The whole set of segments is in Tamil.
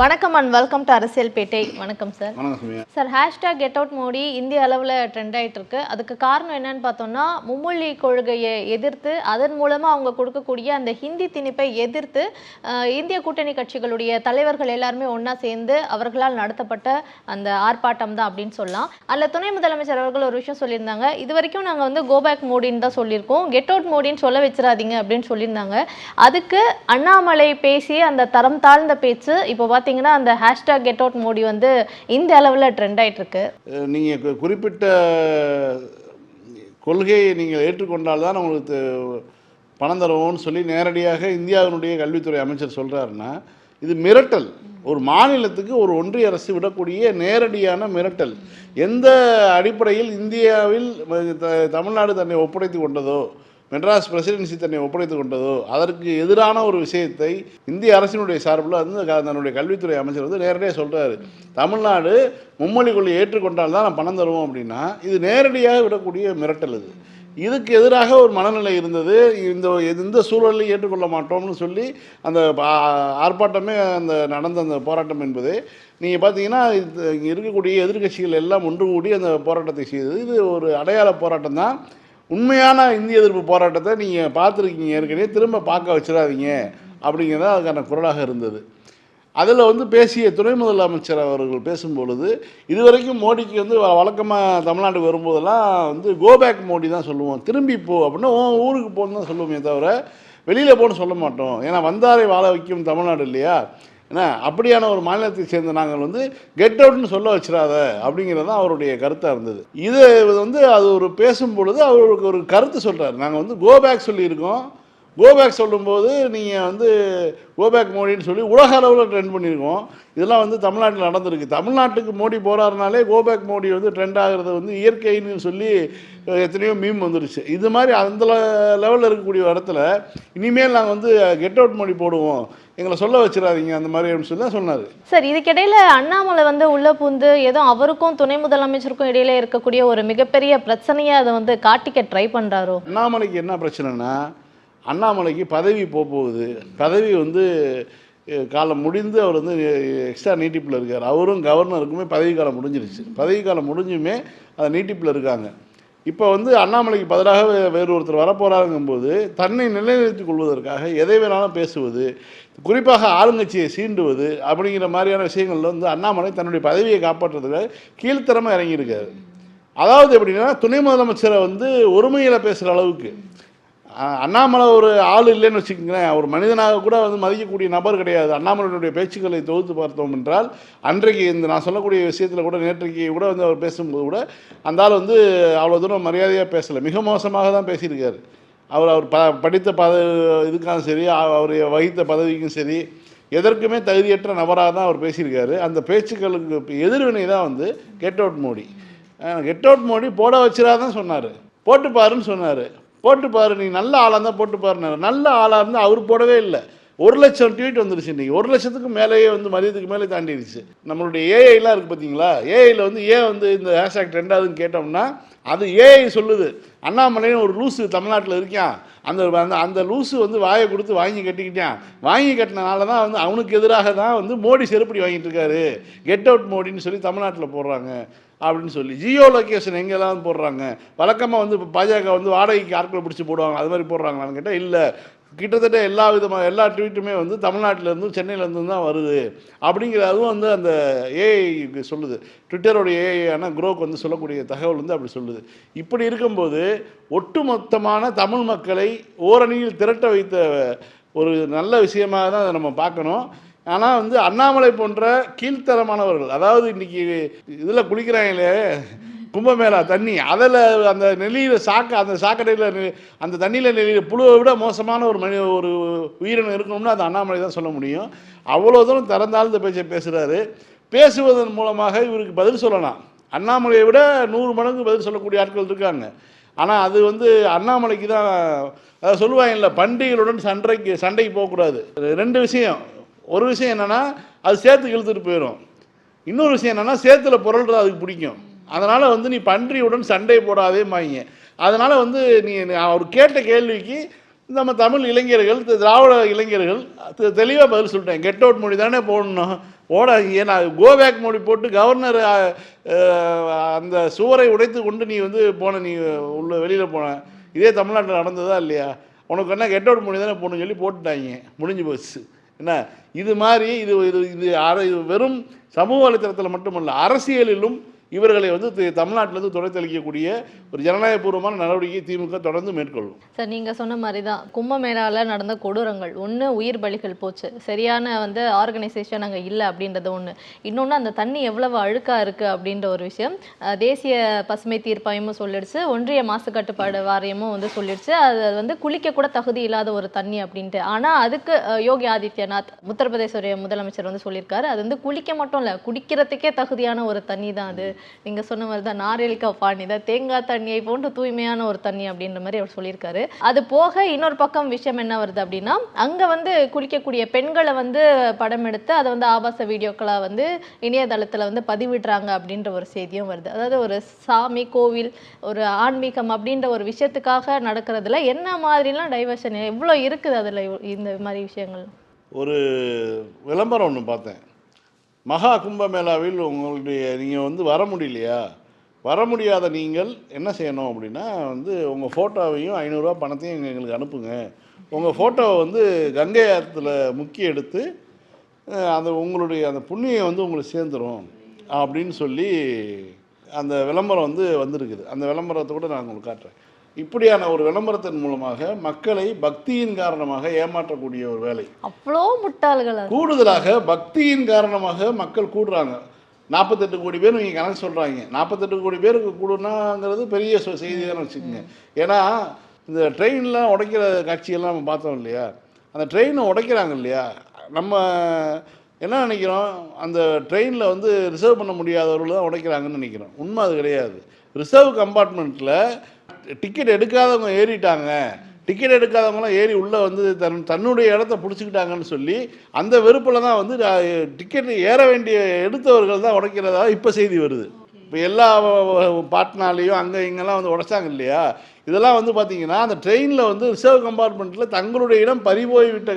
வணக்கம் அண்ட் வெல்கம் டு அரசியல் பேட்டை வணக்கம் sir sir hashtag get out Modi இந்திய அளவில் ட்ரெண்ட் ஆயிட்டு இருக்கு அதுக்கு காரணம் என்னன்னு பார்த்தோம்னா மும்மொழி கொள்கையை எதிர்த்து அதன் மூலமாக அவங்க கொடுக்கக்கூடிய அந்த ஹிந்தி திணிப்பை எதிர்த்து இந்திய கூட்டணி கட்சிகளுடைய தலைவர்கள் எல்லாருமே ஒன்றா சேர்ந்து அவர்களால் நடத்தப்பட்ட அந்த ஆர்ப்பாட்டம் தான் அப்படின்னு சொல்லலாம். அதில் துணை முதலமைச்சர் அவர்கள் ஒரு விஷயம் சொல்லியிருந்தாங்க. இது வரைக்கும் நாங்கள் வந்து கோபேக் மோடின்னு தான் சொல்லியிருக்கோம். கெட் அவுட் மோடின்னு சொல்ல வச்சிடாதீங்க அப்படின்னு சொல்லியிருந்தாங்க. அதுக்கு அண்ணாமலை பேசிய அந்த தரம் தாழ்ந்த பேச்சு இப்போ பார்த்தீங்கன்னா அந்த ஹேஷ்டாக் கெட் அவுட் மோடி வந்து இந்த அளவில் ட்ரெண்ட் ஆகிட்டுருக்கு நீங்கள் குறிப்பிட்ட கொள்கையை நீங்கள் ஏற்றுக்கொண்டால் தான் உங்களுக்கு பணம் தருவோம்னு சொல்லி நேரடியாக இந்தியாவினுடைய கல்வித்துறை அமைச்சர் சொல்கிறாருன்னா இது மிரட்டல். ஒரு மாநிலத்துக்கு ஒரு ஒன்றிய அரசு விடக்கூடிய நேரடியான மிரட்டல். எந்த அடிப்படையில் இந்தியாவில் த- தமிழ்நாடு தன்னை ஒப்படைத்து கொண்டதோ மெட்ராஸ் பிரசிடென்சி தன்னை ஒப்படைத்து கொண்டதோ அதற்கு எதிரான ஒரு விஷயத்தை இந்திய அரசினுடைய சார்பில் வந்து தன்னுடைய கல்வித்துறை அமைச்சர் வந்து நேரடியாக சொல்கிறாரு தமிழ்நாடு மும்மொழி கொள்கையை ஏற்றுக்கொண்டால் தான் நான் பணம் தருவோம் அப்படின்னா இது நேரடியாக விடக்கூடிய மிரட்டல் இது. இதுக்கு எதிராக ஒரு மனநிலை இருந்தது. இந்த இந்த சூழலில் ஏற்றுக்கொள்ள மாட்டோம்னு சொல்லி அந்த ஆர்ப்பாட்டமே அந்த நடந்த அந்த போராட்டம் என்பது நீங்கள் பார்த்தீங்கன்னா இது இங்கே இருக்கக்கூடிய எதிர்க்கட்சிகள் எல்லாம் ஒன்று கூடி அந்த போராட்டத்தை செய்தது. இது ஒரு அடையாள போராட்டம் தான் உண்மையான இந்திய எதிர்ப்பு போராட்டத்தை நீங்கள் பார்த்துருக்கீங்க. ஏற்கனவே திரும்ப பார்க்க வச்சிடாதீங்க. அப்படிங்கிறது அதுக்கான குரலாக இருந்தது. அதில் வந்து பேசிய துணை முதலமைச்சர் அவர்கள் பேசும்பொழுது இதுவரைக்கும் மோடிக்கு வந்து வழக்கமாக தமிழ்நாடு வரும்போதெல்லாம் வந்து கோபேக் மோடி தான் சொல்லுவோம். திரும்பி போ அப்படின்னா உன் ஊருக்கு போகணுன்னு தான் சொல்லுவோமே தவிர வெளியில் போகணும்னு சொல்ல மாட்டோம். ஏன்னா வந்தாரை வாழ வைக்கும் தமிழ்நாடு இல்லையா? ஏன்னா அப்படியான ஒரு மாநிலத்தை சேர்ந்த நாங்கள் வந்து கெட் அவுட்னு சொல்ல வச்சிடாத அப்படிங்கிறது தான் அவருடைய கருத்தாக இருந்தது. இது வந்து அது ஒரு பேசும் பொழுது அவருக்கு ஒரு கருத்து சொல்கிறார் நாங்கள் வந்து கோபேக் சொல்லியிருக்கோம். கோபேக் சொல்லும்போது நீங்கள் வந்து கோபேக் மோடின்னு சொல்லி உலக அளவில் ட்ரெண்ட் பண்ணியிருக்கோம். இதெல்லாம் வந்து தமிழ்நாட்டில் நடந்திருக்கு. தமிழ்நாட்டுக்கு மோடி போகிறாருனாலே கோபேக் மோடி வந்து ட்ரெண்ட் ஆகிறது வந்து இயற்கைன்னு சொல்லி எத்தனையோ மீம் வந்துருச்சு. இது மாதிரி அந்த லெவலில் இருக்கக்கூடிய இடத்துல இனிமேல் நாங்கள் வந்து கெட் அவுட் மோடி போடுவோம். எங்களை சொல்ல வச்சிடாதீங்க அந்த மாதிரி அப்படின்னு சொல்லி தான் சொன்னார். சார் இதுக்கிடையில அண்ணாமலை வந்து உள்ள பூந்து ஏதோ அவருக்கும் துணை முதலமைச்சருக்கும் இடையில இருக்கக்கூடிய ஒரு மிகப்பெரிய பிரச்சனையை அதை வந்து காட்டிக்க ட்ரை பண்றாரோ? அண்ணாமலைக்கு என்ன பிரச்சனைனா அண்ணாமலைக்கு பதவி போக போகுது. பதவி வந்து காலம் முடிந்து அவர் வந்து எக்ஸ்ட்ரா நீட்டிப்பில் இருக்கார். அவரும் கவர்னருக்குமே பதவி காலம் முடிஞ்சிருச்சு. பதவி காலம் முடிஞ்சுமே அதை நீட்டிப்பில் இருக்காங்க. இப்போ வந்து அண்ணாமலைக்கு பதிலாக வேறு ஒருத்தர் வரப்போகிறாருங்கும்போது தன்னை நிலைநிறுத்திக் கொள்வதற்காக எதை வேணாலும் பேசுவது குறிப்பாக ஆளுங்கட்சியை சீண்டுவது அப்படிங்கிற மாதிரியான விஷயங்கள்ல வந்து அண்ணாமலை தன்னுடைய பதவியை காப்பாற்றுறதுக்காக கீழ்த்தரமாக இறங்கியிருக்காரு. அதாவது எப்படின்னா துணை முதலமைச்சரை வந்து ஒருமையில் பேசுகிற அளவுக்கு அண்ணாமலை ஒரு ஆள் இல்லைன்னு வச்சுக்கோங்களேன். ஒரு மனிதனாக கூட வந்து மதிக்கக்கூடிய நபர் கிடையாது. அண்ணாமலையுடைய பேச்சுக்களை தொகுத்து பார்த்தோம் என்றால் அன்றைக்கு இந்த நான் சொல்லக்கூடிய விஷயத்தில் கூட நேற்றைக்கு கூட வந்து அவர் பேசும்போது கூட அந்த ஆள் வந்து அவ்வளோ தூரம் மரியாதையாக பேசலை. மிக மோசமாக தான் பேசியிருக்காரு. அவர் அவர் ப படித்த பத இதுக்காகவும் சரி அவர் வகித்த பதவிக்கும் சரி எதற்குமே தகுதியற்ற நபராக தான் அவர் பேசியிருக்காரு. அந்த பேச்சுக்களுக்கு எதிர்வினை தான் வந்து get out Modi. Get out Modi போட வச்சிடாதான் சொன்னார். போட்டுப்பாருன்னு சொன்னார். போட்டு பாரு நீ நல்ல ஆளாக இருந்தால் போட்டு பாருனாரு நல்ல ஆளாக இருந்தால் அவர் போடவே இல்லை. ஒரு லட்சம் ட்வீட் வந்துருச்சு இன்றைக்கி ஒரு லட்சத்துக்கு மேலேயே வந்து மதியத்துக்கு மேலே தாண்டிடுச்சு நம்மளுடைய ஏஐலாம் இருக்குது பார்த்தீங்களா ஏஐயில் வந்து ஏன் வந்து இந்த ஹேஷ்டாக் ட்ரெண்டாகுதுன்னு கேட்டோம்னா அது ஏஐ சொல்லுது. அண்ணாமலைன்னு ஒரு லூஸு தமிழ்நாட்டில் இருக்கான். அந்த அந்த அந்த லூஸு வந்து வாயை கொடுத்து வாங்கி கட்டிக்கிட்டான். வாங்கி கட்டினனால தான் வந்து அவனுக்கு எதிராக தான் வந்து மோடி செருப்படி வாங்கிட்டு இருக்காரு. கெட் அவுட் மோடின்னு சொல்லி தமிழ்நாட்டில் போடுறாங்க. அப்படின்னு சொல்லி ஜியோ லொக்கேஷன் எங்கெல்லாம் போடுறாங்க? வழக்கமாக வந்து இப்போ பாஜக வந்து வாடகைக்கு ஆட்களை பிடிச்சி போடுவாங்க. அது மாதிரி போடுறாங்களான்னு கேட்டால் இல்லை. கிட்டத்தட்ட எல்லா விதமாக எல்லா ட்வீட்டுமே வந்து தமிழ்நாட்டிலேருந்தும் சென்னையிலேருந்து தான் வருது. அப்படிங்கிற அதுவும் வந்து அந்த ஏஐ சொல்லுது. ட்விட்டரோடைய ஏஐயான குரோக் வந்து சொல்லக்கூடிய தகவல் வந்து அப்படி சொல்லுது. இப்படி இருக்கும்போது ஒட்டுமொத்தமான தமிழ் மக்களை ஓரணியில் திரட்ட வைத்த ஒரு நல்ல விஷயமாக தான் அதை நம்ம பார்க்கணும். ஆனால் வந்து அண்ணாமலை போன்ற கீழ்த்தரமானவர்கள் அதாவது இன்னைக்கு இதில் குளிக்கிறாங்களே கும்பமேளா தண்ணி அதில் அந்த நெல்லியில் சாக்க அந்த சாக்கடையில் அந்த தண்ணியில் நெல்லியில் புழுவை விட மோசமான ஒரு மனித ஒரு உயிரினம் இருக்கணும்னா அது அண்ணாமலை தான் சொல்ல முடியும். அவ்வளோ தூரம் திறந்தாழ்ந்த பேச்சை பேசுகிறாரு பேசுவதன் மூலமாக இவருக்கு பதில் சொல்லலாம். அண்ணாமலையை விட நூறு மடங்கு பதில் சொல்லக்கூடிய ஆட்கள் இருக்காங்க. ஆனால் அது வந்து அண்ணாமலைக்கு தான் அதை சொல்லுவாங்கல்ல பண்டிகைகளுடன் சண்டைக்கு சண்டைக்கு போகக்கூடாது. ரெண்டு விஷயம். ஒரு விஷயம் என்னென்னா அது சேர்த்து இழுத்துட்டு போயிடும் இன்னொரு விஷயம் என்னென்னா சேத்துல புரள்றது அதுக்கு பிடிக்கும். அதனால் வந்து நீ பன்றியுடன் சண்டை போடாதே மாங்க அதனால் வந்து நீ அவர் கேட்ட கேள்விக்கு நம்ம தமிழ் இளைஞர்கள் திராவிட இளைஞர்கள் தெளிவாக பதில் சொல்லிட்டேன். கெட் அவுட் மொழி தானே போடணும். ஓடாதீங்க நான் கோபேக் மொழி போட்டு கவர்னர் அந்த சுவரை உடைத்து கொண்டு நீ வந்து போன நீ உள்ள வெளியில் போன. இதே தமிழ்நாட்டில் நடந்ததா இல்லையா? உனக்கு என்ன கெட் அவுட் மொழி தானே போடணும்னு சொல்லி போட்டுட்டாங்க. முடிஞ்சு போச்சு. என்ன இது மாதிரி இது இது இது இது வெறும் சமூக வலைத்தளத்தில் மட்டுமல்ல அரசியலிலும் இவர்களை வந்து தி- தமிழ்நாட்டிலிருந்து துடைத்தளிக்கக்கூடிய ஒரு ஜனநாயகபூர்வமான நடவடிக்கை திமுக தொடர்ந்து மேற்கொள்ளும். சார் நீங்க சொன்ன மாதிரி தான் கும்பமேளால நடந்த கொடூரங்கள் ஒன்று உயிர் பலிகள் போச்சு. சரியான வந்து ஆர்கனைசேஷன் அங்கே இல்லை அப்படின்றது ஒன்று இன்னொன்று அந்த தண்ணி எவ்வளவு அழுக்கா இருக்கு அப்படின்ற ஒரு விஷயம். தேசிய பசுமை தீர்ப்பாயமும் சொல்லிடுச்சு. ஒன்றிய மாசு கட்டுப்பாடு வாரியமும் வந்து சொல்லிடுச்சு. அது வந்து குளிக்க கூட தகுதி இல்லாத ஒரு தண்ணி அப்படின்ட்டு. ஆனால் அதுக்கு யோகி ஆதித்யநாத் உத்தரப்பிரதேச முதலமைச்சர் வந்து சொல்லியிருக்காரு. அது வந்து குளிக்க மட்டும் இல்லை குடிக்கிறதுக்கே தகுதியான ஒரு தண்ணி தான் அது. நீங்க சொன்ன மாதிரி தான் நாரேலிக்கா பாணி தான் தேங்காய் தண்ணியை போன்று தூய்மையான ஒரு தண்ணி அப்படின்ற மாதிரி அவர் சொல்லியிருக்காரு. அது போக இன்னொரு பக்கம் விஷயம் என்ன வருது அப்படின்னா அங்க வந்து குளிக்கக்கூடிய பெண்களை வந்து படம் எடுத்து அதை வந்து ஆபாச வீடியோக்களா வந்து இணையதளத்துல வந்து பதிவிடுறாங்க அப்படின்ற ஒரு செய்தியும் வருது. அதாவது ஒரு சாமி கோவில் ஒரு ஆன்மீகம் அப்படின்ற ஒரு விஷயத்துக்காக நடக்கிறதுல என்ன மாதிரிலாம் டைவர்ஷன் எவ்வளோ இருக்குது அதுல இந்த மாதிரி விஷயங்கள்? ஒரு விளம்பரம் ஒன்று பார்த்தேன். மகா கும்பமேளாவில் உங்களுடைய நீங்கள் வந்து வர முடியலையா? வர முடியாத நீங்கள் என்ன செய்யணும் அப்படின்னா வந்து உங்கள் ஃபோட்டோவையும் ஐநூறுரூவா பணத்தையும் எங்க- எங்களுக்கு அனுப்புங்க. உங்கள் ஃபோட்டோவை வந்து கங்கை ஆற்றுல முக்கி எடுத்து அந்த உங்களுடைய அந்த புண்ணியம் வந்து உங்களுக்கு சேர்ந்துரும் அப்படின்னு சொல்லி அந்த விளம்பரம் வந்து வந்திருக்குது. அந்த விளம்பரத்தை கூட நான் உங்களுக்கு காட்டுறேன். இப்படியான ஒரு விளம்பரத்தின் மூலமாக மக்களை பக்தியின் காரணமாக ஏமாற்றக்கூடிய ஒரு வேலை. அவ்வளோ முட்டாள்கள். கூடுதலாக பக்தியின் காரணமாக மக்கள் கூடுறாங்க. நாற்பத்தெட்டு கோடி பேர் நீங்கள் கணக்கு சொல்கிறாங்க நாற்பத்தெட்டு கோடி பேருக்கு கூடுனாங்கிறது பெரிய செய்தி தானே வச்சுக்கோங்க. ஏன்னா இந்த ட்ரெயின்லாம் உடைக்கிற காட்சியெல்லாம் நம்ம பார்த்தோம் இல்லையா? அந்த ட்ரெயினை உடைக்கிறாங்க இல்லையா? நம்ம என்ன நினைக்கிறோம்? அந்த ட்ரெயினில் வந்து ரிசர்வ் பண்ண முடியாதவர்கள் தான் உடைக்கிறாங்கன்னு நினைக்கிறோம். உண்மை அது கிடையாது. ரிசர்வ் கம்பார்ட்மெண்ட்டில் டிக்கெட் எடுக்காதவங்க ஏறிட்டாங்க. டிக்கெட் எடுக்காதவங்களாம் ஏறி உள்ளே வந்து தன் தன்னுடைய இடத்த பிடிச்சிக்கிட்டாங்கன்னு சொல்லி அந்த வெறுப்பில் தான் வந்து டிக்கெட் ஏற வேண்டிய எடுத்தவர்கள் தான் உடைக்கிறதா இப்போ செய்தி வருது. இப்போ எல்லா பாட்னாலேயும் அங்கே இங்கெல்லாம் வந்து உடைச்சாங்க இல்லையா? இதெல்லாம் வந்து பார்த்திங்கன்னா அந்த ட்ரெயினில் வந்து ரிசர்வ் கம்பார்ட்மெண்ட்டில் தங்களுடைய இடம் பறிபோய் விட்ட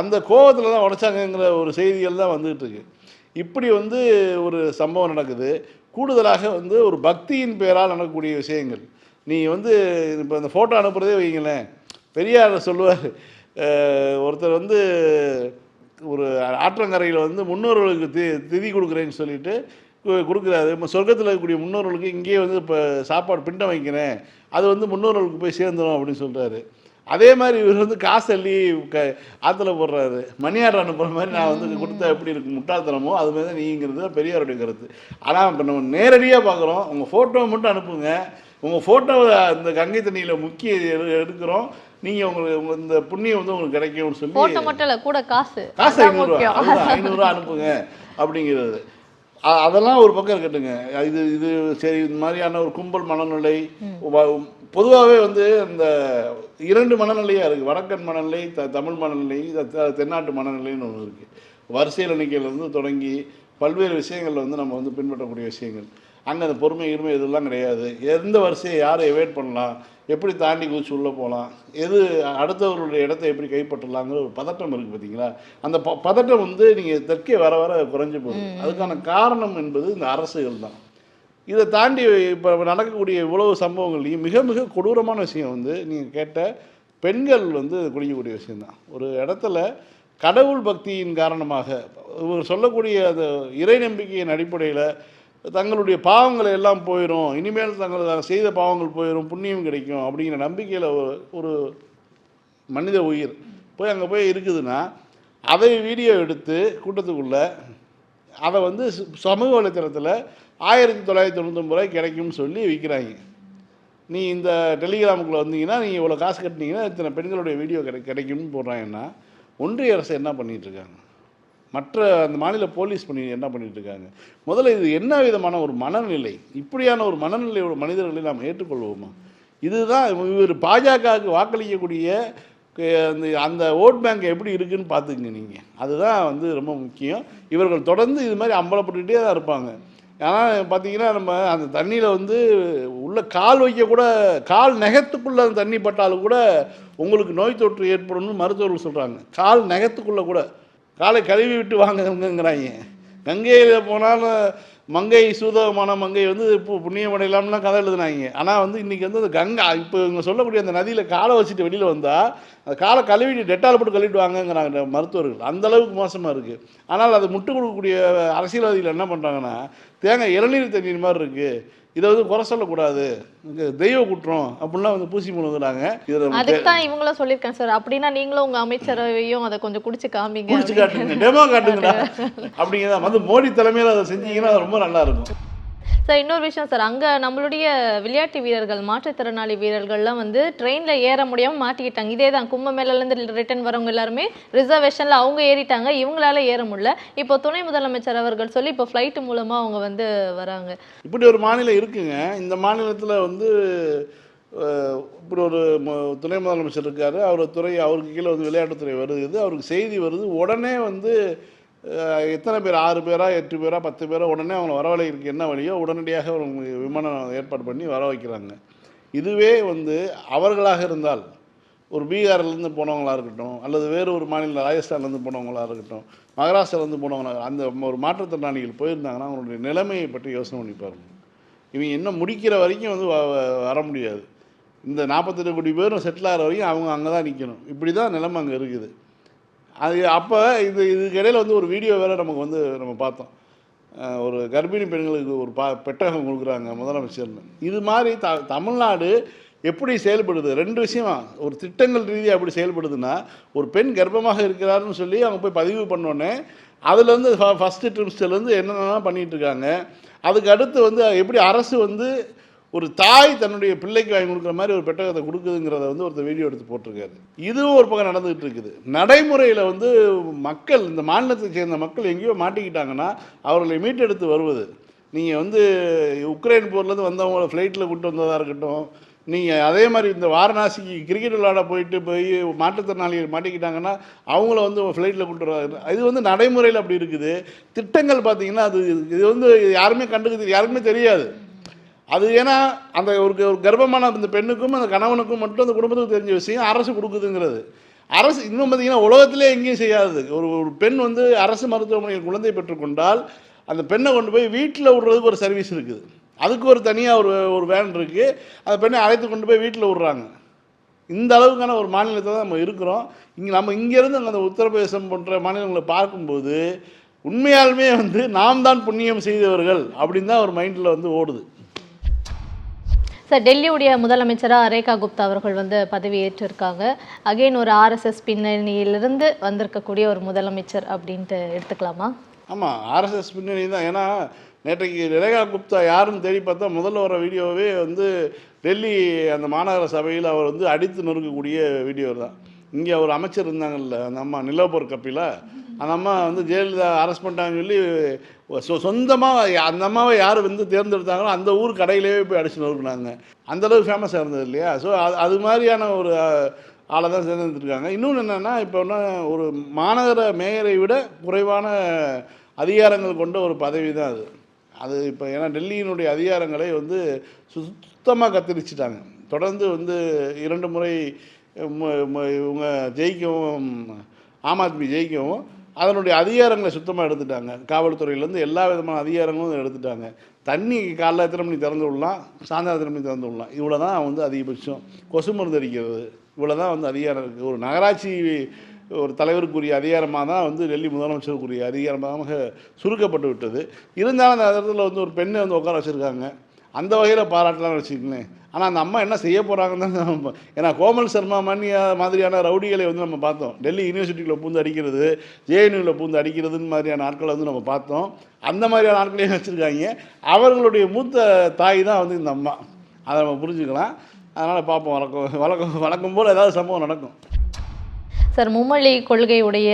அந்த கோபத்தில் தான் உடைச்சாங்கங்கிற ஒரு செய்திகள் தான் வந்துகிட்டு இருக்கு. இப்படி வந்து ஒரு சம்பவம் நடக்குது. கூடுதலாக வந்து ஒரு பக்தியின் பெயரால் நடக்கக்கூடிய விஷயங்கள். நீ வந்து இப்போ இந்த ஃபோட்டோ அனுப்புகிறதே வைங்களேன் பெரியார் சொல்லுவார் ஒருத்தர் வந்து ஒரு ஆற்றங்கரையில் வந்து முன்னோர்களுக்கு தி திதி கொடுக்குறேன்னு சொல்லிட்டு கொடுக்குறாரு. இப்போ சொர்க்கத்தில் இருக்கக்கூடிய முன்னோர்களுக்கு இங்கேயே வந்து இப்போ சாப்பாடு பிண்டம் வைக்கிறேன். அது வந்து முன்னோர்களுக்கு போய் சேர்ந்துடும் அப்படின்னு சொல்கிறாரு அதே மாதிரி இவர் வந்து காசு அள்ளி க ஆற்றுல போடுறாரு. மணியார் அனுப்புகிற மாதிரி நான் வந்து கொடுத்தா எப்படி இருக்கு முட்டாள்தனமோ அது மாதிரி தான் நீங்கிறது தான் பெரியாருடைய கருத்து. ஆனால் இப்போ நம்ம நேரடியாக பார்க்குறோம் உங்கள் ஃபோட்டோவை மட்டும் அனுப்புங்க. உங்கள் ஃபோட்டோவை அந்த கங்கை தண்ணியில் முக்கிய எடு- எடுக்கிறோம். நீங்கள் உங்களுக்கு உங்க இந்த புண்ணியம் வந்து உங்களுக்கு கிடைக்கும்னு சொல்லி போட்டோ மட்டும் இல்ல கூட காசு. காசு ஐநூறுரூவா ஐநூறுரூவா அனுப்புங்க அப்படிங்கிறது. அதெல்லாம் ஒரு பக்கம் இருக்கட்டுங்க. இது இது சரி இந்த மாதிரியான ஒரு கும்பல் மனநிலை. பொதுவாகவே வந்து இந்த இரண்டு மனநிலையாக இருக்குது வடக்கன் மனநிலை த தமிழ் மனநிலை தென்னாட்டு மனநிலைன்னு ஒன்று இருக்குது வரிசையில் எண்ணிக்கையிலேருந்து தொடங்கி பல்வேறு விஷயங்களில் வந்து நம்ம வந்து பின்பற்றக்கூடிய விஷயங்கள். அங்கே அந்த பொறுமை இருமை இதெல்லாம் கிடையாது. எந்த வரிசையை யாரை எவேட் பண்ணலாம்? எப்படி தாண்டி குதிச்சு உள்ளே போகலாம்? எது அடுத்தவர்களுடைய இடத்தை எப்படி கைப்பற்றலாங்கிற ஒரு பதட்டம் இருக்குது பார்த்தீங்களா? அந்த ப பதட்டம் வந்து நீங்கள் தெற்கே வர வர குறைஞ்சு போகுது. அதுக்கான காரணம் என்பது இந்த அரசுகள் தான். இதை தாண்டி இப்போ நடக்கக்கூடிய இவ்வளவு சம்பவங்கள்லையும் மிக மிக கொடூரமான விஷயம் வந்து நீங்கள் கேட்ட பெண்கள் வந்து குடிக்கக்கூடிய விஷயம்தான். ஒரு இடத்துல கடவுள் பக்தியின் காரணமாக இவர் சொல்லக்கூடிய அந்த இறை நம்பிக்கையின் அடிப்படையில் தங்களுடைய பாவங்களை எல்லாம் போயிடும் இனிமேல் தங்கள் செய்த பாவங்கள் போயிடும் புண்ணியம் கிடைக்கும் அப்படிங்கிற நம்பிக்கையில் ஒரு ஒரு மனித உயிர் போய் அங்கே போய் இருக்குதுன்னா அதை வீடியோ எடுத்து கூட்டத்துக்குள்ளே அதை வந்து சமூக வலைத்தளத்தில் ஆயிரத்தி தொள்ளாயிரத்தி தொண்ணூத்தொம்பது ரூபாய் கிடைக்கும்னு சொல்லி விற்கிறாங்க நீ இந்த டெலிகிராமுக்குள்ளே வந்தீங்கன்னா நீங்கள் இவ்வளோ காசு கட்டினீங்கன்னா இத்தனை பெண்களுடைய வீடியோ கிடை கிடைக்கும்னு போடுறாங்கன்னா ஒன்றிய அரசு என்ன பண்ணிகிட்ருக்காங்க மற்ற அந்த மாநில போலீஸ் பண்ணி என்ன பண்ணிட்டு இருக்காங்க முதல்ல இது என்ன விதமான ஒரு மனநிலை? இப்படியான ஒரு மனநிலையோட மனிதர்களை நாம் ஏற்றுக்கொள்வோமா? இதுதான் இவர் பாஜகவுக்கு வாக்களிக்கக்கூடிய அந்த அந்த ஓட் பேங்க் எப்படி இருக்குன்னு பார்த்துக்குங்க நீங்கள் அதுதான் வந்து ரொம்ப முக்கியம். இவர்கள் தொடர்ந்து இது மாதிரி அம்பலப்பட்டுக்கிட்டே தான் இருப்பாங்க. ஆனால் பார்த்தீங்கன்னா நம்ம அந்த தண்ணியில் வந்து உள்ள கால் வைக்க கூட கால் நெகத்துக்குள்ளே அந்த தண்ணி பட்டாலும் கூட உங்களுக்கு நோய் தொற்று ஏற்படும்னு மருத்துவர்கள் சொல்கிறாங்க கால் நெகத்துக்குள்ளே கூட. காலை கழுவி விட்டு வாங்கங்கிறாங்க கங்கையில் போனாலும் மங்கை சூதகமான மங்கை வந்து இப்போ புண்ணியம் அடையலாம்லாம் கதை எழுதுனாங்க. ஆனால் வந்து இன்றைக்கி வந்து அந்த கங்கா இப்போ இவங்க சொல்லக்கூடிய அந்த நதியில் காலை வச்சுட்டு வெளியில் வந்தால் அந்த காலை கழுவிட்டு டெட்டால் போட்டு கழுவிட்டு வாங்கங்கிறாங்க மருத்துவர்கள். அந்த அளவுக்கு மோசமாக இருக்குது ஆனால் அது முட்டு கொடுக்கக்கூடிய அரசியல்வாதிகள் என்ன பண்ணுறாங்கன்னா தேங்காய் இளநீர் தண்ணீர் மாதிரி இருக்குது இதை வந்து குறை சொல்லக்கூடாது. தெய்வ குற்றம் அப்படிலாம் வந்து பூசி முழுங்குறாங்க. அதுக்கு தான் இவங்களும் சொல்லியிருக்கேன் சார். அப்படின்னா நீங்களும் உங்க அமைச்சரவையும் அதை கொஞ்சம் குடிச்சு காமிங்க. குடிச்சு காட்டுங்க. டெமோ காட்டுங்கடா. அப்படிங்கிறத வந்து மோடி தலைமையில் அதை செஞ்சீங்கன்னா அது ரொம்ப நல்லா இருக்கும். சார் இன்னொரு விஷயம் சார். அங்கே நம்மளுடைய விளையாட்டு வீரர்கள் மாற்றுத்திறனாளி வீரர்கள்லாம் வந்து ட்ரெயினில் ஏற முடியாமல் மாட்டிக்கிட்டாங்க. இதே தான் கும்பமேலேருந்து ரிட்டர்ன் வரவங்க எல்லாருமே ரிசர்வேஷனில் அவங்க ஏறிட்டாங்க. இவங்களால ஏற முடியல. இப்போ துணை முதலமைச்சர் அவர்கள் சொல்லி இப்போ ஃப்ளைட் மூலமாக அவங்க வந்து வராங்க. இப்படி ஒரு மாநிலம் இருக்குங்க. இந்த மாநிலத்தில் வந்து இப்படி ஒரு துணை முதலமைச்சர் இருக்காரு. அவர் துறை அவருக்கு கீழே வந்து விளையாட்டுத்துறை வருது. அவருக்கு செய்தி வருது. உடனே வந்து எத்தனை பேர்? ஆறு பேரா எட்டு பேரா பத்து பேரா? உடனே அவங்கள வரவழைக்கிறதுக்கு என்ன வழியோ உடனடியாக அவங்க விமானம் ஏற்பாடு பண்ணி வர வைக்கிறாங்க. இதுவே வந்து அவர்களாக இருந்தால் ஒரு பீகார்லேருந்து போனவங்களா இருக்கட்டும் அல்லது வேறு ஒரு மாநில ராஜஸ்தான்லேருந்து போனவங்களா இருக்கட்டும் மகாராஷ்டிராலேருந்து போனவங்களாக அந்த ஒரு மாற்றுத்திறனாளிகள் போயிருந்தாங்கன்னா அவங்களுடைய நிலைமையை பற்றி யோசனை பண்ணி பாருங்க. இவங்க இன்னும் முடிக்கிற வரைக்கும் வந்து வ- வ- வர முடியாது. இந்த நாற்பத்தெட்டு கோடி பேரும் செட்டில் ஆகிற வரைக்கும் அவங்க அங்கே தான் நிற்கணும் இப்படி தான் நிலைமை அங்கே இருக்குது. அது அப்போ இது இதுக்கு இடையில வந்து ஒரு வீடியோ வேறு நமக்கு வந்து நம்ம பார்த்தோம். ஒரு கர்ப்பிணி பெண்களுக்கு ஒரு பா பெட்டகம் கொடுக்குறாங்க முதலமைச்சர்னு. இது மாதிரி த தமிழ்நாடு எப்படி செயல்படுது? ரெண்டு விஷயமா. ஒரு திட்டங்கள் ரீதியாக எப்படி செயல்படுதுன்னா ஒரு பெண் கர்ப்பமாக இருக்கிறாருன்னு சொல்லி அவங்க போய் பதிவு பண்ணோன்னே அதுலேருந்து ஃபஸ்ட்டு ட்ரிம்ஸ்டர்லேருந்து என்னென்னலாம் பண்ணிகிட்டு இருக்காங்க. அதுக்கு அடுத்து வந்து எப்படி அரசு வந்து ஒரு தாய் தன்னுடைய பிள்ளைக்கு வாங்கி கொடுக்குற மாதிரி ஒரு பெட்டகத்தை கொடுக்குதுங்கிறத வந்து ஒருத்தர் வீடியோ எடுத்து போட்டிருக்காரு. இதுவும் ஒரு பக்கம் நடந்துகிட்டு இருக்குது. நடைமுறையில் வந்து மக்கள் இந்த மாநிலத்தை சேர்ந்த மக்கள் எங்கேயோ மாட்டிக்கிட்டாங்கன்னா அவர்களை மீட்டெடுத்து வருவது. நீங்கள் வந்து உக்ரைன் போர்லேருந்து வந்தவங்கள ஃப்ளைட்டில் கூட்டு வந்ததாக இருக்கட்டும் நீங்கள் அதே மாதிரி இந்த வாரணாசிக்கு கிரிக்கெட் விளையாட போயிட்டு போய் மாற்றுத்திறனாளிகள் மாட்டிக்கிட்டாங்கன்னா அவங்கள வந்து ஃப்ளைட்டில் கொண்டு வர்றாங்க இது வந்து நடைமுறையில் அப்படி இருக்குது. திட்டங்கள் பார்த்தீங்கன்னா அது இது வந்து யாருமே கண்டுக்கு யாருக்குமே தெரியாது. அது ஏன்னா அந்த ஒரு ஒரு கர்ப்பமான அந்த பெண்ணுக்கும் அந்த கணவனுக்கும் மட்டும் அந்த குடும்பத்துக்கு தெரிஞ்ச விஷயம் அரசு கொடுக்குதுங்கிறது. அரசு இன்னும் பார்த்தீங்கன்னா உலகத்திலே எங்கேயும் செய்யாதது ஒரு ஒரு பெண் வந்து அரசு மருத்துவமனையில் குழந்தை பெற்றுக்கொண்டால் அந்த பெண்ணை கொண்டு போய் வீட்டில் விடுறதுக்கு ஒரு சர்வீஸ் இருக்குது. அதுக்கு ஒரு தனியாக ஒரு ஒரு வேன் இருக்குது அந்த பெண்ணை அழைத்து கொண்டு போய் வீட்டில் விடுறாங்க. இந்த அளவுக்கான ஒரு மாநிலத்தை தான் நம்ம இருக்கிறோம். இங்கே நம்ம இங்கேருந்து அந்த உத்தரப்பிரதேசம் போன்ற மாநிலங்களை பார்க்கும்போது உண்மையாலுமே வந்து நாம் தான் புண்ணியம் செய்தவர்கள் அப்படின்னு தான் ஒரு மைண்டில் வந்து ஓடுது. சார் டெல்லியுடைய முதலமைச்சராக ரேகா குப்தா அவர்கள் வந்து பதவி ஏற்றிருக்காங்க அகைன் ஒரு ஆர்எஸ்எஸ் பின்னணியிலிருந்து வந்திருக்கக்கூடிய ஒரு முதலமைச்சர் அப்படின்ட்டு எடுத்துக்கலாமா? ஆமாம் ஆர்எஸ்எஸ் பின்னணி தான். ஏன்னா நேற்றைக்கு ரேகா குப்தா யாருன்னு தேடி பார்த்தா முதல்ல வர வீடியோவே வந்து டெல்லி அந்த மாநகர சபையில் அவர் வந்து அடித்து நொறுக்கக்கூடிய வீடியோ தான் இங்கே ஒரு அமைச்சர் இருந்தாங்கல்ல அந்த அம்மா நிலோபர் கப்பிலா அந்த அம்மா வந்து ஜெயலலிதா அரெஸ்ட் பண்ணிட்டாங்கன்னு சொல்லி சொ சொந்தமாக அந்த அம்மாவை யார் வந்து தேர்ந்தெடுத்தாங்களோ அந்த ஊர் கடையிலேயே போய் அடிச்சுட்டு நொறுக்குனாங்க அந்தளவுக்கு ஃபேமஸாக இருந்தது இல்லையா? ஸோ அது அது மாதிரியான ஒரு ஆளை தான் சேர்ந்துருக்காங்க இன்னொன்று என்னென்னா இப்போ என்ன ஒரு மாநகர மேயரை விட குறைவான அதிகாரங்கள் கொண்ட ஒரு பதவி தான் அது. அது இப்போ ஏன்னா டெல்லியினுடைய அதிகாரங்களை வந்து சுத்தமாக கத்திரிச்சிட்டாங்க. தொடர்ந்து வந்து இரண்டு முறை இவங்க ஜெயிக்கவும் ஆம் ஆத்மி ஜெயிக்கவும் அதனுடைய அதிகாரங்களை சுத்தமாக எடுத்துட்டாங்க. காவல்துறையிலேருந்து எல்லா விதமான அதிகாரங்களும் எடுத்துட்டாங்க. தண்ணி காலைல எத்தனை மணி திறந்து விடலாம்? சாயந்தரம் எத்தனை மணி திறந்து விடலாம்? இவ்வளோ தான் வந்து அதிகபட்சம். கொசு மருந்து அடிக்கிறது. இவ்வளோ தான் வந்து அதிகாரம் இருக்குது ஒரு நகராட்சி ஒரு தலைவருக்குரிய அதிகாரமாக தான் வந்து டெல்லி முதலமைச்சருக்குரிய அதிகாரமாக சுருக்கப்பட்டு விட்டது. இருந்தாலும் அந்த இடத்துல வந்து ஒரு பெண்ணை வந்து உட்கார வச்சுருக்காங்க. அந்த வகையில் பாராட்டலாம் வச்சுக்கங்களேன். ஆனால் அந்த அம்மா என்ன செய்ய போகிறாங்கன்னு தான் ஏன்னா கோமல் சர்மா மன்னியா மாதிரியான ரவுடிகளை வந்து நம்ம பார்த்தோம். டெல்லி யூனிவர்சிட்டியில் பூந்து அடிக்கிறது ஜேஎன்யூவில் பூந்து அடிக்கிறதுன்னு மாதிரியான ஆட்களை வந்து நம்ம பார்த்தோம். அந்த மாதிரியான ஆட்களையும் வச்சுருக்காங்க. அவர்களுடைய மூத்த தாய் தான் வந்து இந்த அம்மா. அதை நம்ம புரிஞ்சுக்கலாம். அதனால் பார்ப்போம். வழக்கம் வழக்கம் வழக்கம் போல் ஏதாவது சம்பவம் நடக்கும். சார் மும்மொழி கொள்கையுடைய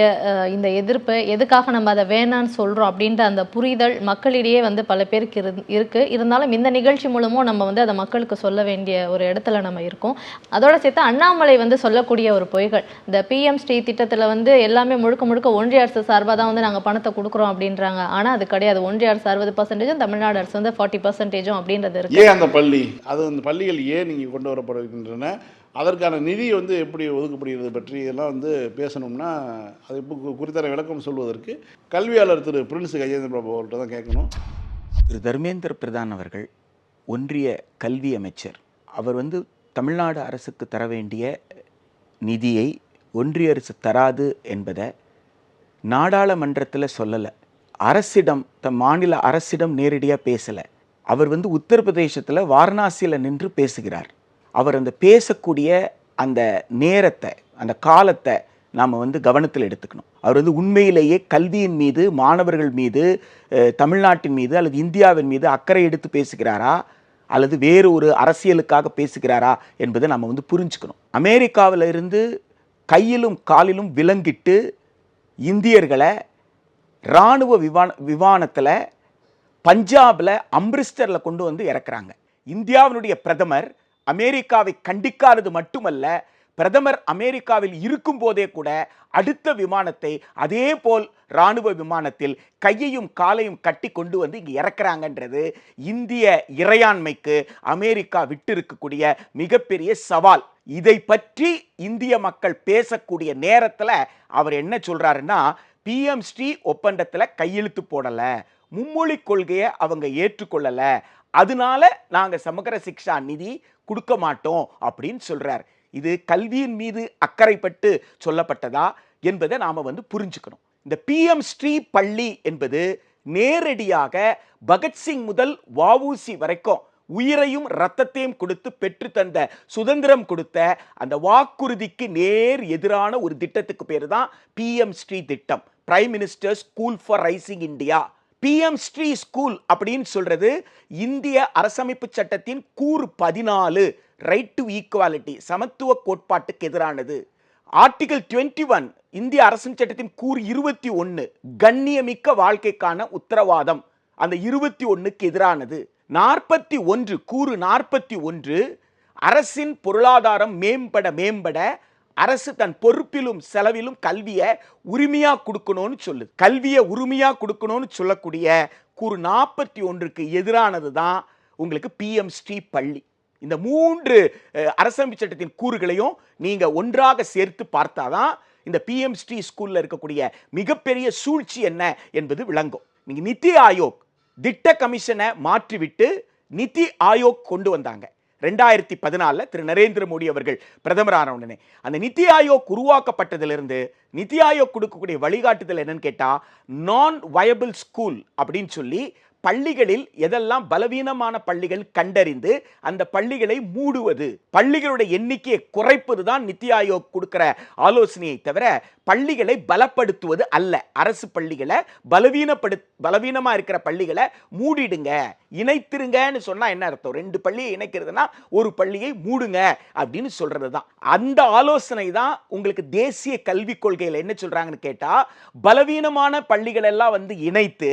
இந்த எதிர்ப்பு எதுக்காக நம்ம அதை வேணான்னு சொல்கிறோம் அப்படின்ற அந்த புரிதல் மக்களிடையே வந்து பல பேருக்கு இரு இருக்கு. இருந்தாலும் இந்த நிகழ்ச்சி மூலமும் நம்ம வந்து அதை மக்களுக்கு சொல்ல வேண்டிய ஒரு இடத்துல நம்ம இருக்கோம். அதோட சேர்த்து அண்ணாமலை வந்து சொல்லக்கூடிய ஒரு பொய்கள் இந்த பிஎம் ஸ்ரீ திட்டத்தில் வந்து எல்லாமே முழுக்க முழுக்க ஒன்றிய அரசு சார்பாக தான் வந்து நாங்கள் பணத்தை கொடுக்குறோம் அப்படின்றாங்க. ஆனால் அது கிடையாது. ஒன்றிய அரசு அறுபது பர்சன்டேஜும் தமிழ்நாடு அரசு வந்து ஃபார்ட்டி பர்சன்டேஜும் அப்படின்றது இருக்கு. ஏன் அந்த பள்ளி? அது அந்த பள்ளிகள் ஏன் நீங்கள் கொண்டு வரப்படுகின்றன? அதற்கான நிதி வந்து எப்படி ஒதுக்கப்படுகிறது பற்றி இதெல்லாம் வந்து பேசணும்னா அது இப்போ கு- குறித்தான விளக்கம் சொல்வதற்கு கல்வியாளர் திரு பிரின்ஸ் கஜேந்திர பாபு அவர்கிட்ட தான் கேட்கணும். திரு தர்மேந்திர பிரதான் அவர்கள் ஒன்றிய கல்வி அமைச்சர். அவர் வந்து தமிழ்நாடு அரசுக்கு தர வேண்டிய நிதியை ஒன்றிய அரசு தராது என்பதை நாடாளுமன்றத்தில் சொல்லலை. அரசிடம் தம் மாநில அரசிடம் நேரடியாக பேசலை. அவர் வந்து உத்தரப்பிரதேசத்தில் வாரணாசியில் நின்று பேசுகிறார். அவர் அந்த பேசக்கூடிய அந்த நேரத்தை அந்த காலத்தை நாம் வந்து கவனத்தில் எடுத்துக்கணும். அவர் வந்து உண்மையிலேயே கல்வியின் மீது மாணவர்கள் மீது தமிழ்நாட்டின் மீது அல்லது இந்தியாவின் மீது அக்கறை எடுத்து பேசுகிறாரா? அல்லது வேறு ஒரு அரசியலுக்காக பேசுகிறாரா? என்பதை நம்ம வந்து புரிஞ்சுக்கணும். அமெரிக்காவில் இருந்து கையிலும் காலிலும் விலங்கிட்டு இந்தியர்களை இராணுவ விமான விமானத்தில் பஞ்சாபில் அம்ரிஸ்டரில் கொண்டு வந்து இறக்குறாங்க. இந்தியாவினுடைய பிரதமர் அமெரிக்காவை கண்டிக்காதது மட்டுமல்ல பிரதமர் அமெரிக்காவில் இருக்கும் போதே கூட அடுத்த விமானத்தை அதே போல் இராணுவ விமானத்தில் கையையும் காலையும் கட்டி கொண்டு வந்து இங்கே இறக்குறாங்கன்றது இந்திய இறையாண்மைக்கு அமெரிக்கா விட்டு இருக்கக்கூடிய மிகப்பெரிய சவால். இதை பற்றி இந்திய மக்கள் பேசக்கூடிய நேரத்தில் அவர் என்ன சொல்கிறாருன்னா பிஎம் ஸ்ரீ ஒப்பந்தத்தில் கையெழுத்து போடலை. மும்மொழி கொள்கையை அவங்க ஏற்றுக்கொள்ளலை. அதனால நாங்கள் சமகர சிக்ஷா நிதி கொடுக்க மாட்டோம் அப்படின்னு சொல்கிறார் இது கல்வியின் மீது அக்கறைப்பட்டு சொல்லப்பட்டதா என்பதை நாம் வந்து புரிஞ்சுக்கணும். இந்த பிஎம் ஸ்ரீ பள்ளி என்பது நேரடியாக பகத்சிங் முதல் வஉசி வரைக்கும் உயிரையும் ரத்தத்தையும் கொடுத்து பெற்று தந்த சுதந்திரம் கொடுத்த அந்த வாக்குறுதிக்கு நேர் எதிரான ஒரு திட்டத்துக்கு பேர் தான் பிஎம் ஸ்ரீ திட்டம். Prime minister school for rising India PM Shri school அப்படின்னு சொல்றது இந்திய அரசமைப்பு சட்டத்தின் கூறு பதினாலு ரைட் டு ஈக்குவாலிட்டி சமத்துவ கோட்பாட்டுக்கு எதிரானது. ஆர்டிகல் 21 ஒன் இந்திய அரசின் சட்டத்தின் கூறு இருபத்தி ஒன்று கண்ணியமிக்க வாழ்க்கைக்கான உத்தரவாதம். அந்த இருபத்தி ஒன்றுக்கு எதிரானது. நாற்பத்தி ஒன்று கூறு நாற்பத்தி ஒன்று அரசின் பொருளாதாரம் மேம்பட மேம்பட அரசு தன் பொறுப்பிலும் செலவிலும் கல்வியை உரிமையா கொடுக்கணும்னு சொல்லுது. கல்வியை உரிமையா கொடுக்கணும்னு சொல்லக்கூடிய கூறு நாற்பத்தி ஒன்றுக்கு எதிரானது தான் உங்களுக்கு பிஎம் ஸ்ரீ பள்ளி. இந்த மூன்று அரசமைப்பு சட்டத்தின் கூறுகளையும் நீங்க ஒன்றாக சேர்த்து பார்த்தாதான் இந்த பிஎம் ஸ்ரீ ஸ்கூல்ல இருக்கக்கூடிய மிகப்பெரிய சூழ்ச்சி என்ன என்பது விளங்கும். நீங்க நித்தி ஆயோக் திட்ட கமிஷனை மாற்றிவிட்டு நிதி ஆயோக் கொண்டு வந்தாங்க. ரெண்டாயிரத்தி பதினாலில் திரு நரேந்திர மோடி அவர்கள் பிரதமரான உடனே அந்த நித்தி ஆயோக் உருவாக்கப்பட்டதிலிருந்து நித்தி ஆயோக் கொடுக்கக்கூடிய வழிகாட்டுதல் என்னன்னு கேட்டால் நான் வயபிள் ஸ்கூல் அப்படின்னு சொல்லி பள்ளிகளில் எதெல்லாம் பலவீனமான பள்ளிகள் கண்டறிந்து அந்த பள்ளிகளை மூடுவது பள்ளிகளுடைய எண்ணிக்கையை குறைப்பது தான் நித்தி ஆயோக் கொடுக்கிற ஆலோசனையை தவிர பள்ளிகளை பலப்படுத்துவது அல்ல. அரசு பள்ளிகளை பலவீனப்படு பலவீனமாக இருக்கிற பள்ளிகளை மூடிடுங்க. இணைத்திருங்கன்னு சொன்னால் என்ன அர்த்தம்? ரெண்டு பள்ளியை இணைக்கிறதுனா ஒரு பள்ளியை மூடுங்க அப்படின்னு சொல்கிறது தான் அந்த ஆலோசனை தான் உங்களுக்கு தேசிய கல்விக் கொள்கையில் என்ன சொல்கிறாங்கன்னு கேட்டால் பலவீனமான பள்ளிகளெல்லாம் வந்து இணைத்து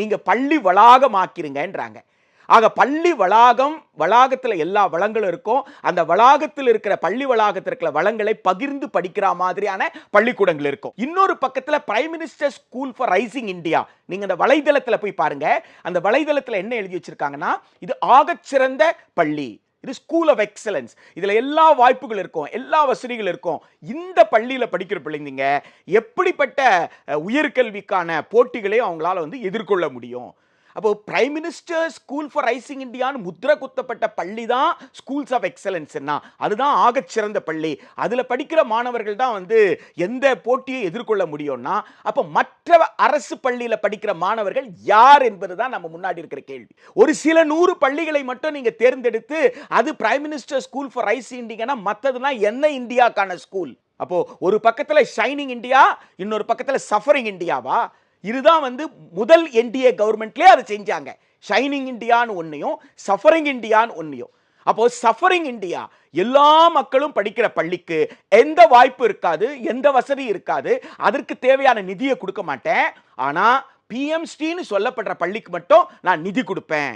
நீங்கள் பள்ளி வளாகமாக்கிருங்கன்றாங்க. ஆக பள்ளி வளாகம் வளாகத்தில் எல்லா வளங்களும் இருக்கும். அந்த வளாகத்தில் இருக்கிற பள்ளி வளாகத்தில் இருக்கிற வளங்களை பகிர்ந்து படிக்கிற மாதிரியான பள்ளிக்கூடங்கள் இருக்கும். இன்னொரு பக்கத்தில் prime minister school for rising India நீங்கள் அந்த வலைதளத்தில் போய் பாருங்க. அந்த வலைதளத்தில் என்ன எழுதி வச்சிருக்காங்கன்னா இது ஆகச்சிறந்த பள்ளி. இது ஸ்கூல் ஆஃப் எக்ஸலன்ஸ் இதில் எல்லா வாய்ப்புகள் இருக்கும். எல்லா வசதிகள் இருக்கும். இந்த பள்ளியில் படிக்கிற பிள்ளைங்க எப்படிப்பட்ட உயர்கல்விக்கான போட்டிகளையும் அவங்களால வந்து எதிர்கொள்ள முடியும். அப்போ prime minister school for rising இந்தியான்னு முத்திர குத்தப்பட்ட பள்ளி தான் ஸ்கூல்ஸ் ஆஃப் எக்ஸலன்ஸ்னா அதுதான் ஆகச்சிறந்த பள்ளி. அதில் படிக்கிற மாணவர்கள் தான் வந்து எந்த போட்டியை எதிர்கொள்ள முடியும்னா அப்போ மற்ற அரசு பள்ளியில் படிக்கிற மாணவர்கள் யார் என்பது தான் நம்ம முன்னாடி இருக்கிற கேள்வி. ஒரு சில நூறு பள்ளிகளை மட்டும் நீங்கள் தேர்ந்தெடுத்து அது prime minister school for rising Indiana மற்றதுனா என்ன இந்தியாக்கான ஸ்கூல் அப்போது ஒரு பக்கத்தில் ஷைனிங் இந்தியா இன்னொரு பக்கத்தில் சஃபரிங் இந்தியாவா இதுதான் வந்து முதல் என்டிஏ கவர்மெண்ட்லேயே அதை செஞ்சாங்க. ஷைனிங் இண்டியான்னு ஒன்றையும் சஃபரிங் இண்டியான்னு ஒன்றையும் அப்போ சஃபரிங் இண்டியா எல்லா மக்களும் படிக்கிற பள்ளிக்கு எந்த வாய்ப்பு இருக்காது எந்த வசதி இருக்காது அதற்கு தேவையான நிதியை கொடுக்க மாட்டேன். ஆனால் பிஎம்ஸ்டின்னு சொல்லப்படுற பள்ளிக்கு மட்டும் நான் நிதி கொடுப்பேன்.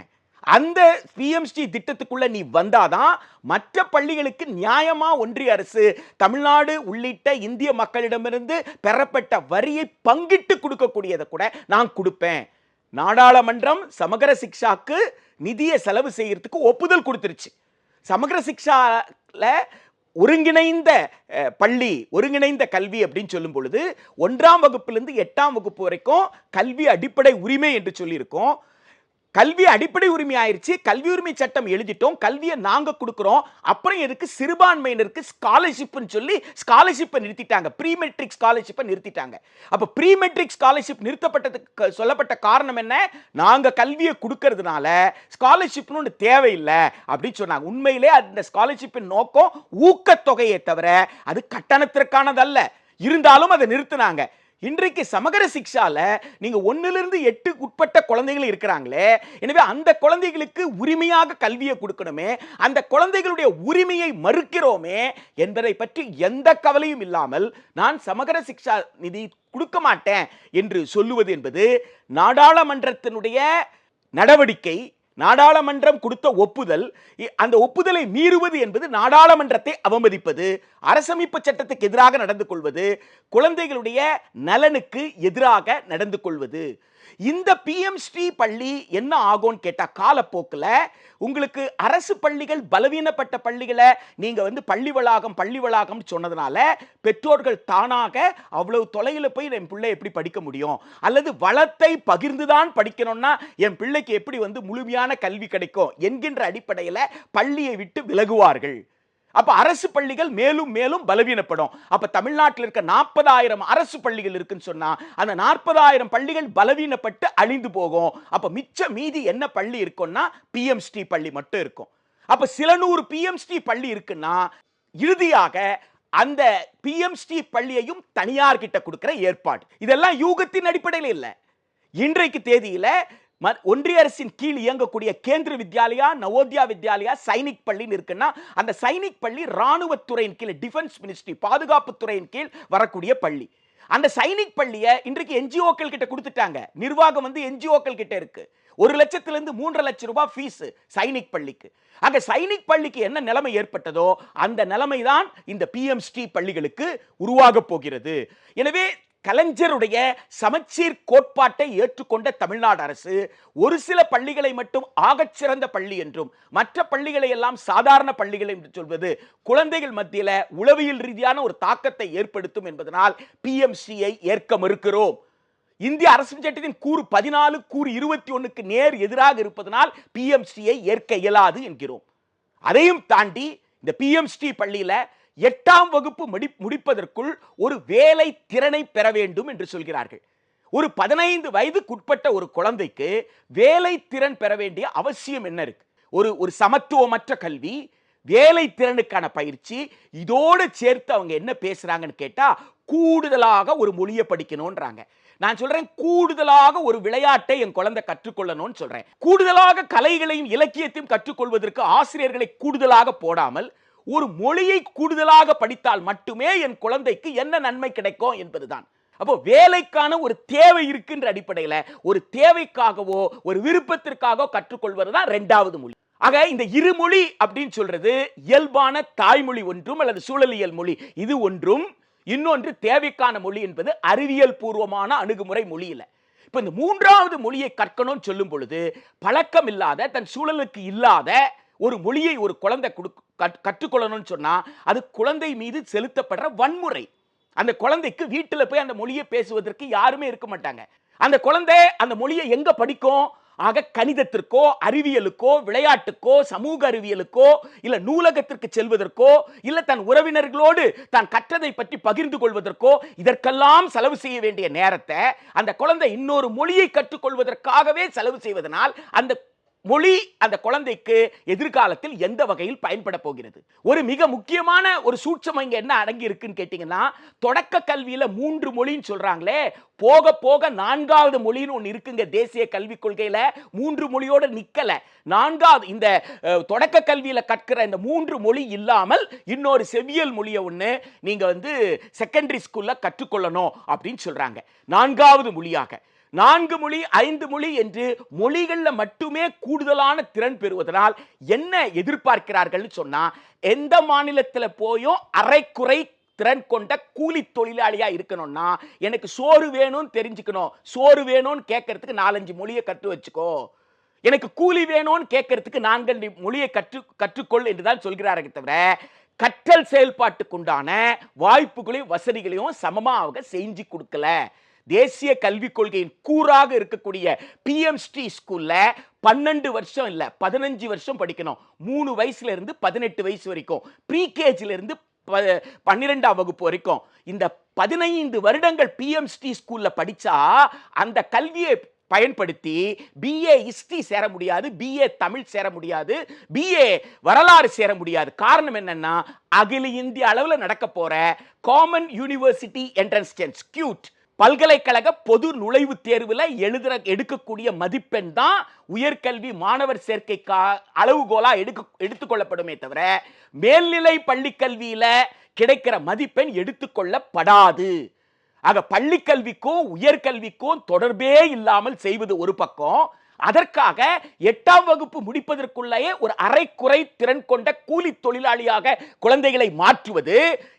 அந்த பிஎம்ஸ்டி திட்டத்துக்குள்ள நீ வந்தாதான் மற்ற பள்ளிகளுக்கு நியாயமா ஒன்றிய அரசு தமிழ்நாடு உள்ளிட்ட இந்திய மக்களிடமிருந்து பெறப்பட்ட வரியை பங்கிட்டு கொடுக்கக்கூடியதை கூட நான் கொடுப்பேன். நாடாளுமன்றம் சமகர சிக்ஷாக்கு நிதியை செலவு செய்யறதுக்கு ஒப்புதல் கொடுத்துருச்சு. சமகர சிக்ஷால ஒருங்கிணைந்த பள்ளி ஒருங்கிணைந்த கல்வி அப்படின்னு சொல்லும் பொழுது ஒன்றாம் வகுப்பிலிருந்து எட்டாம் வகுப்பு வரைக்கும் கல்வி அடிப்படை உரிமை என்று சொல்லியிருக்கோம். கல்வி அடிப்படை உரிமை ஆயிடுச்சு கல்வி உரிமை சட்டம் எழுதிட்டோம். கல்வியை நாங்கள் கொடுக்குறோம். அப்புறம் எதுக்கு? சிறுபான்மையினருக்கு ஸ்காலர்ஷிப்னு சொல்லி ஸ்காலர்ஷிப்பை நிறுத்திட்டாங்க. ப்ரீ மெட்ரிக் ஸ்காலர்ஷிப்பை நிறுத்திட்டாங்க. அப்போ ப்ரீ மெட்ரிக் ஸ்காலர்ஷிப் நிறுத்தப்பட்டதுக்கு சொல்லப்பட்ட காரணம் என்ன? நாங்கள் கல்வியை கொடுக்கறதுனால ஸ்காலர்ஷிப்னு ஒன்று தேவையில்லை அப்படின்னு சொன்னாங்க. உண்மையிலே அந்த ஸ்காலர்ஷிப்பின் நோக்கம் ஊக்கத்தொகையை தவிர அது கட்டணத்திற்கானதல்ல. இருந்தாலும் அதை நிறுத்தினாங்க. இன்றைக்கு சமகர சிக்ஷால நீங்க ஒன்னிலிருந்து எட்டு உட்பட்ட குழந்தைகள் இருக்கிறாங்களே. எனவே அந்த குழந்தைகளுக்கு உரிமையாக கல்வியை கொடுக்கணுமே அந்த குழந்தைகளுடைய உரிமையை மறுக்கிறோமே என்பதை பற்றி எந்த கவலையும் இல்லாமல் நான் சமகர சிக்ஷா நிதி கொடுக்க மாட்டேன் என்று சொல்லுவது என்பது நாடாளுமன்றத்தினுடைய நடவடிக்கை நாடாளுமன்றம் கொடுத்த ஒப்புதல் அந்த ஒப்புதலை மீறுவது என்பது நாடாளுமன்றத்தை அவமதிப்பது அரசமைப்பு சட்டத்துக்கு எதிராக நடந்து கொள்வது குழந்தைகளுடைய நலனுக்கு எதிராக நடந்து கொள்வது. இந்த பிஎம்ஸ்டி பள்ளி என்ன ஆகும்னு கேட்டா காலப்போக்கில் உங்களுக்கு அரசு பள்ளிகள் பலவீனப்பட்ட பள்ளிகளை நீங்க வந்து பள்ளி வளாகம் பள்ளி வளாகம்னு சொன்னதுனால பெற்றோர்கள் தானாக அவ்வளவு தொலைவில் போய் என் பிள்ளை எப்படி படிக்க முடியும்? அல்லது வளத்தை பகிர்ந்துதான் படிக்கணும்னா என் பிள்ளைக்கு எப்படி வந்து முழுமையான கல்வி கிடைக்கும்? என்கின்ற அடிப்படையில் பள்ளியை விட்டு விலகுவார்கள். அப்ப அரசு பள்ளிகள் மேலும் மேலும் பலவீனப்படும். அப்ப தமிழ்நாட்டில் இருக்க நாற்பதாயிரம் அரசு பள்ளிகள் இருக்குன்னு சொன்னா அந்த நாற்பதாயிரம் பள்ளிகள் பலவீனப்பட்டு அழிந்து போகும். அப்ப மிச்ச மீதி என்ன பள்ளி இருக்கும்னா பிஎம்ஸ்டி பள்ளி மட்டும் இருக்கும். அப்ப சில நூறு பிஎம்ஸ்டி பள்ளி இருக்குன்னா இறுதியாக அந்த பிஎம்ஸ்டி பள்ளியையும் தனியார் கிட்ட கொடுக்கிற ஏற்பாடு. இதெல்லாம் யூகத்தின் அடிப்படையில் இல்லை. இன்றைக்கு தேதியில ஒன்றிய அரசின் கீழ் இயங்கக்கூடிய கேந்திர வித்யாலயா நவோத்யா வித்யாலயா சைனிக் பள்ளின்னு இருக்குன்னா அந்த சைனிக் பள்ளி ராணுவத்துறையின் கீழ் டிஃபென்ஸ் மினிஸ்ட்ரி பாதுகாப்புத்துறையின் கீழ் வரக்கூடிய பள்ளி. அந்த சைனிக் பள்ளியை இன்றைக்கு என்ஜிஓக்கள் கிட்ட கொடுத்துட்டாங்க. நிர்வாகம் வந்து என்ஜிஓக்கள் கிட்ட இருக்கு. ஒரு லட்சத்துல இருந்து மூன்றரை லட்சம் ரூபாய் ஃபீஸ் சைனிக் பள்ளிக்கு. அங்க சைனிக் பள்ளிக்கு என்ன நிலைமை ஏற்பட்டதோ அந்த நிலைமை தான் இந்த பிஎம்ஸ்டி பள்ளிகளுக்கு உருவாக போகிறது. எனவே கலைஞருடைய சமச்சீர் கோட்பாட்டை ஏற்றுக்கொண்ட தமிழ்நாடு அரசு ஒரு சில பள்ளிகளை மட்டும் ஆகச்சிறந்த பள்ளி என்றும் மற்ற பள்ளிகளை எல்லாம் சாதாரண பள்ளிகள் என்று சொல்வது குழந்தைகள் மத்தியில உளவியல் ரீதியான ஒரு தாக்கத்தை ஏற்படுத்தும் என்பதனால் பிஎம்சியை ஏற்க மறுக்கிறோம். இந்திய அரசு சட்டத்தின் கூறு பதினாலு கூறு இருபத்தி ஒண்ணுக்கு நேர் எதிராக இருப்பதனால் பிஎம்சியை ஏற்க இயலாது என்கிறோம். அதையும் தாண்டி இந்த பிஎம்ஸ்டி பள்ளியில எட்டாம் வகுப்பு முடிப்பதற்குள் ஒரு வேலை திறனை பெற வேண்டும் என்று சொல்கிறார்கள். ஒரு பதினைந்து வயதுக்குட்பட்ட ஒரு குழந்தைக்கு வேலை திறன் பெற வேண்டிய அவசியம் என்ன இருக்கு? ஒரு ஒரு சமத்துவமற்ற கல்வி வேலை திறனுக்கான பயிற்சி இதோடு சேர்த்து அவங்க என்ன பேசுறாங்கன்னு கேட்டா கூடுதலாக ஒரு மொழியை படிக்கணும்ன்றாங்க. நான் சொல்றேன் கூடுதலாக ஒரு விளையாட்டை என் குழந்தை கற்றுக்கொள்ளணும்னு சொல்றேன். கூடுதலாக கலைகளையும் இலக்கியத்தையும் கற்றுக்கொள்வதற்கு ஆசிரியர்களை கூடுதலாக போடாமல் ஒரு மொழியை கூடுதலாக படித்தால் மட்டுமே என் குழந்தைக்கு என்ன நன்மை கிடைக்கும் என்பதுதான். அப்போ வேலைக்கான ஒரு தேவை இருக்குன்ற அடிப்படையில் ஒரு தேவைக்காகவோ ஒரு விருப்பத்திற்காகவோ கற்றுக்கொள்வது தான் ரெண்டாவது மொழி. ஆக இந்த இருமொழி அப்படின்னு சொல்றது இயல்பான தாய்மொழி ஒன்றும் அல்லது சூழலியல் மொழி. இது ஒன்றும் இன்னொன்று தேவைக்கான மொழி என்பது அறிவியல் பூர்வமான அணுகுமுறை மொழியில. இப்ப இந்த மூன்றாவது மொழியை கற்கணும்னு சொல்லும் பொழுது பழக்கம் இல்லாத தன் சூழலுக்கு இல்லாத ஒரு மொழியை ஒரு குழந்தை கொடு- கற்- கற்றுக்கொள்ளணும்னு சொன்னா அது குழந்தை மீது செலுத்தப்படுற வன்முறை. அந்த குழந்தைக்கு வீட்டில் போய் அந்த மொழியை பேசுவதற்கு யாருமே இருக்க மாட்டாங்க. அந்த குழந்தை அந்த மொழியை எங்க படிக்கும் ஆக கணிதத்திற்கோ அறிவியலுக்கோ விளையாட்டுக்கோ சமூக அறிவியலுக்கோ இல்ல நூலகத்திற்கு செல்வதற்கோ இல்லை தன் உறவினர்களோடு தான் கற்றதை பற்றி பகிர்ந்து கொள்வதற்கோ இதற்கெல்லாம் செலவு செய்ய வேண்டிய நேரத்தை அந்த குழந்தை இன்னொரு மொழியை கற்றுக்கொள்வதற்காகவே செலவு செய்வதனால் அந்த மொழி அந்த குழந்தைக்கு எதிர்காலத்தில் எந்த வகையில் பயன்பட போகிறது? ஒரு மிக முக்கியமான ஒரு சூட்சம் இங்க என்ன அடங்கி இருக்குன்னு கேட்டீங்கன்னா தொடக்க கல்வியில மூன்று மொழின்னு சொல்றாங்களே போக போக நான்காவது மொழின்னு ஒன்று இருக்குங்க தேசிய கல்விக் கொள்கையில மூன்று மொழியோட நிக்கல. நான்காவது இந்த தொடக்க கல்வியில கற்கிற இந்த மூன்று மொழி இல்லாமல் இன்னொரு செவியல் மொழியை ஒன்று நீங்க வந்து செகண்டரி ஸ்கூல்ல கற்றுக்கொள்ளணும் அப்படின்னு சொல்றாங்க. நான்காவது மொழியாக. நான்கு மொழி ஐந்து மொழி என்று மொழிகளில் மட்டுமே கூடுதலான திறன் பெறுவதனால் என்ன எதிர்பார்க்கிறார்கள்னு சொன்னால் எந்த மாநிலத்தில் போயும் அரைக்குறை திறன் கொண்ட கூலி தொழிலாளியாக இருக்கணும்னா எனக்கு சோறு வேணும்னு தெரிஞ்சுக்கணும். சோறு வேணும்னு கேட்கறதுக்கு நாலஞ்சு மொழியை கற்று வச்சுக்கோ. எனக்கு கூலி வேணும்னு கேட்கறதுக்கு நாங்கள் மொழியை கற்று கற்றுக்கொள் என்றுதான் சொல்கிறார்கள் தவிர கற்றல் செயல்பாட்டுக்குண்டான வாய்ப்புகளையும் வசதிகளையும் சமமாக அவங்க செஞ்சு கொடுக்கல. தேசிய கல்விக் கொள்கையின் கூறாக இருக்கக்கூடிய பிஎம்ஸ்டி ஸ்கூல்ல பன்னெண்டு வருஷம் இல்லை பதினஞ்சு வருஷம் படிக்கணும். மூணு வயசுல இருந்து பதினெட்டு வயசு வரைக்கும். ப்ரீகேஜில இருந்து ப- பன்னிரெண்டாம் வகுப்பு வரைக்கும். இந்த பதினைந்து வருடங்கள் பிஎம்ஸ்டி ஸ்கூல்ல படிச்சா அந்த கல்வியை பயன்படுத்தி பிஏ ஹிஸ்டரி சேர முடியாது பிஏ தமிழ் சேர முடியாது பிஏ வரலாறு சேர முடியாது. காரணம் என்னன்னா அகில இந்திய அளவில் நடக்க போற காமன் யூனிவர்சிட்டி என்ட்ரன்ஸ் டென்ஸ் கியூட் பல்கலைக்கழக பொது நுழைவுத் தேர்வில் எழுதுற எடுக்கக்கூடிய மதிப்பெண் தான் உயர்கல்வி மாணவர் சேர்க்கைக்கா அளவுகோலா எடுக்க எடுத்துக்கொள்ளப்படுமே தவிர மேல்நிலை பள்ளி கல்வியில கிடைக்கிற மதிப்பெண் எடுத்துக்கொள்ளப்படாது. ஆக பள்ளி கல்விக்கும் உயர்கல்விக்கும் தொடர்பே இல்லாமல் செய்வது ஒரு பக்கம் அதற்காக எட்டாம் வகுப்பு முடிப்பதற்குள்ளேயே ஒரு அரைக்குறை திறன் கொண்ட கூலி தொழிலாளியாக குழந்தைகளை மாற்றுவது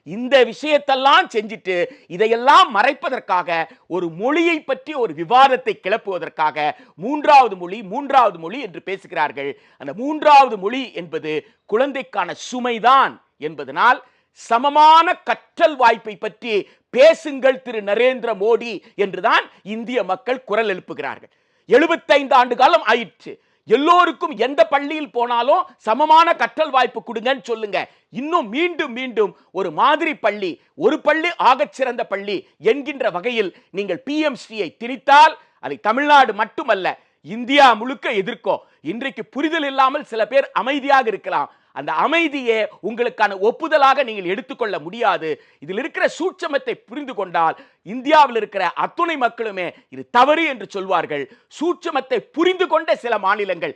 இந்த விஷயத்தெல்லாம் செஞ்சுட்டு இதையெல்லாம் மறைப்பதற்காக ஒரு மொழியை பற்றி ஒரு விவாதத்தை கிளப்புவதற்காக மூன்றாவது மொழி மூன்றாவது மொழி என்று பேசுகிறார்கள். அந்த மூன்றாவது மொழி என்பது குழந்தைக்கான சுமைதான் என்பதனால் சமமான கற்றல் வாய்ப்பை பற்றி பேசுங்கள் திரு நரேந்திர மோடி என்றுதான் இந்திய மக்கள் குரல் எழுப்புகிறார்கள். எழுபத்தைந்து ஆண்டு காலம் ஆயிடுச்சு எல்லோருக்கும் எந்த பள்ளியில் போனாலும் சமமான கற்றல் வாய்ப்பு கொடுங்கன்னு சொல்லுங்க. இன்னும் மீண்டும் மீண்டும் ஒரு மாதிரி பள்ளி ஒரு பள்ளி ஆகச் சிறந்த பள்ளி என்கின்ற வகையில் நீங்கள் பிஎம்சியை திணித்தால் அதை தமிழ்நாடு மட்டுமல்ல இந்தியா முழுக்க எதிர்க்கும். இன்றைக்கு புரிதல் இல்லாமல் சில பேர் அமைதியாக இருக்கலாம். அந்த அமைதியை உங்களுக்கான ஒப்புதலாக நீங்கள் எடுத்துக்கொள்ள முடியாது. இதில் இருக்கிற சூட்சமத்தை புரிந்து கொண்டால் இந்தியாவில் இருக்கிற அத்துணை மக்களுமே இது தவறு என்று சொல்வார்கள். சூட்சமத்தை புரிந்து கொண்ட சில மாநிலங்கள்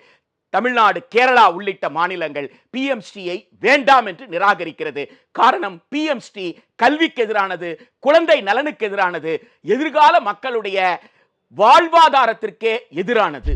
தமிழ்நாடு கேரளா உள்ளிட்ட மாநிலங்கள் பிஎம்ஸ்டியை வேண்டாம் என்று நிராகரிக்கிறது. காரணம் பிஎம்ஸ்டி கல்விக்கு எதிரானது குழந்தை நலனுக்கு எதிரானது எதிர்கால மக்களுடைய வாழ்வாதாரத்திற்கே எதிரானது.